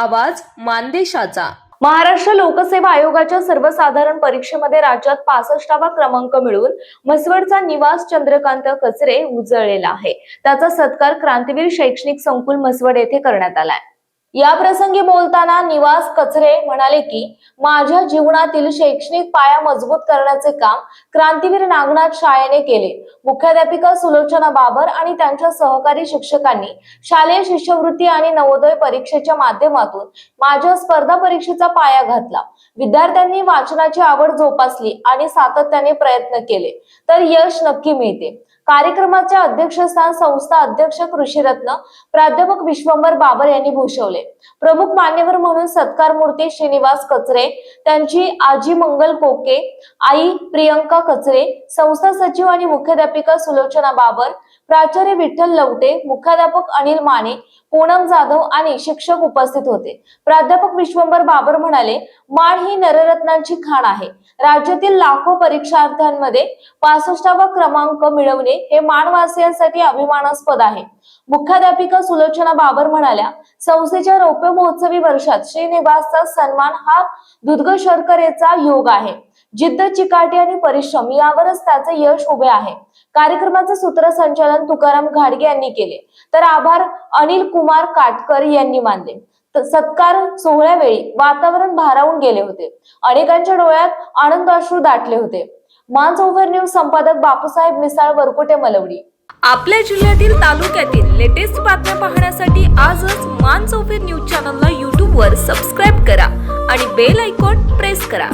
आवाज मानदेशाचा. महाराष्ट्र लोकसेवा आयोगाच्या सर्वसाधारण परीक्षेमध्ये राज्यात पासष्टावा क्रमांक मिळवून म्हसवडचा निवास चंद्रकांत कचरे उजळलेला आहे. त्याचा सत्कार क्रांतीवीर शैक्षणिक संकुल म्हसवड येथे करण्यात आलाय. या प्रसंगी बोलताना निवास कचरे म्हणाले की माझ्या जीवनातील शैक्षणिक पाया मजबूत करण्याचे काम क्रांतीवीर नागनाथ शाळेने केले. मुख्याध्यापिका सुलोचना बाबर आणि त्यांच्या सहकारी शिक्षकांनी शालेय शिष्यवृत्ती आणि नवोदय परीक्षेच्या माध्यमातून माझ्या स्पर्धा परीक्षेचा पाया घातला. विद्यार्थ्यांनी वाचनाची आवड जोपासली आणि सातत्याने प्रयत्न केले. तर यश नक्की मिळते. कार्यक्रमाचे अध्यक्षस्थान संस्था अध्यक्ष कृषीरत्न प्राध्यापक विश्वंभर बाबर यांनी भूषवले. प्रमुख मान्यवर म्हणून सत्कार मूर्ती श्रीनिवास कचरे त्यांची आजी मंगल कोके आई प्रियंका कचरे संस्था सचिव आणि मुख्याध्यापिका सुलोचना बाबर प्राचार्य विठ्ठल लवटे मुख्याध्यापक अनिल माने पूनम जाधव आणि शिक्षक उपस्थित होते. प्राध्यापक विश्वंभर बाबर म्हणाले माळ ही नररत्नांची खाण आहे. राज्यातील लाखो परीक्षार्थ्यांमध्ये पासष्टावा क्रमांक मिळवणे हे माणवासियांसाठी अभिमानास्पद आहे. मुख्याध्यापिका सुलोचना बाबर म्हणाल्या संस्थेच्या रौप्य महोत्सवी वर्षात श्रीनिवासचा सन्मान हा दुर्ग शर्करेचा योग आहे. जिद्द चिकाटी आणि परिश्रम यावरच त्याचे यश उभे आहे. कार्यक्रमाचे सूत्रसंचालन तुकाराम घाडगे यांनी केले. तर आभार अनिल कुमार काटकर यांनी मानले. सत्कार सोहळ्यावेळी वातावरण भारावून गेले होते. अनेकांच्या डोळ्यात आनंदाश्रू दाटले होते. मान्स ओव्हर न्यूज संपादक बापूसाहेब मिसाळ वरकुटे मलवडी. आपल्या जिल्ह्यातील तालुक्यातील लेटेस्ट बातम्या पाहण्यासाठी आजच मानस ओव्हर न्यूज चॅनलला यूट्यूबवर सबस्क्राईब करा आणि बेल आयकॉन प्रेस करा.